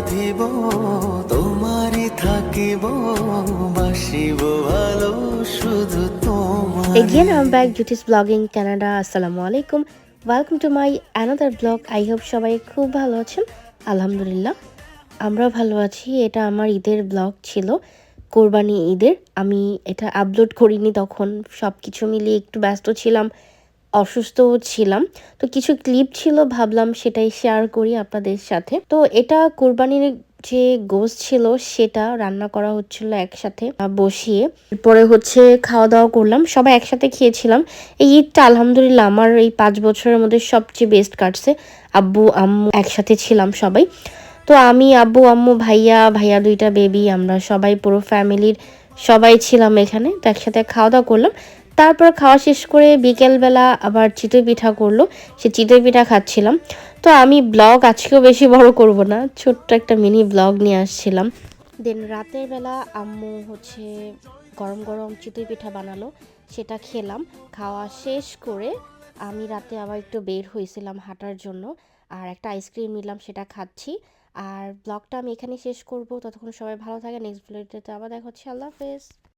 বাঁধিব তোমারই থাকিব বাসিব ভালো শুধু তোমার Again, I'm back. Jutis Vlogging Canada. Assalamu alaikum. Welcome to my another vlog. I hope সবাই খুব ভালো আছেন আলহামদুলিল্লাহ আমরা ভালো আছি এটা আমার ঈদের ব্লগ ছিল কোরবানি ঈদের আমি এটা আপলোড করিনি তখন সব কিছু মিলিয়ে একটু ব্যস্ত ছিলাম অসুস্থও ছিলাম। তো কিছু ক্লিপ ছিল, ভাবলাম সেটাই শেয়ার করি আপনাদের সাথে। তো এটা কোরবানির যে গোস ছিল, সেটা রান্না করা হচ্ছিল একসাথে বসিয়ে। এরপরে হচ্ছে খাওয়া দাওয়া করলাম, সবাই একসাথে খেয়েছিলাম। এই ঈদটা আলহামদুলিল্লাহ আমার এই পাঁচ বছরের মধ্যে সবচেয়ে বেস্ট কাটছে। আব্বু, আম্মু একসাথে ছিলাম সবাই। তো আমি, আব্বু, আম্মু, ভাইয়া ভাইয়া দুইটা বেবি আমরা সবাই পুরো ফ্যামিলির সবাই ছিলাম এখানে। তো একসাথে খাওয়া দাওয়া করলাম। তারপর খাওয়া শেষ করে বিকেলবেলা আবার চিতই পিঠা করল। সে চিতই পিঠা খাচ্ছিলাম। তো আমি ব্লগ আজকেও বেশি বড় করব না, ছোট্ট একটা মিনি ব্লগ নিয়ে আসছিলাম। দেন রাতের বেলা আম্মু হচ্ছে গরম গরম চিতই পিঠা বানালো, সেটা খেলাম। খাওয়া শেষ করে আমি রাতে আবার একটু বের হয়েছিলাম হাঁটার জন্য আর একটা আইসক্রিম নিলাম, সেটা খাচ্ছি। আর ব্লগটা আমি এখানে শেষ করব। ততক্ষণ সবাই ভালো থাকে নেক্সট ভিডিওতে আবার দেখা হচ্ছে। আল্লাহ হাফেজ।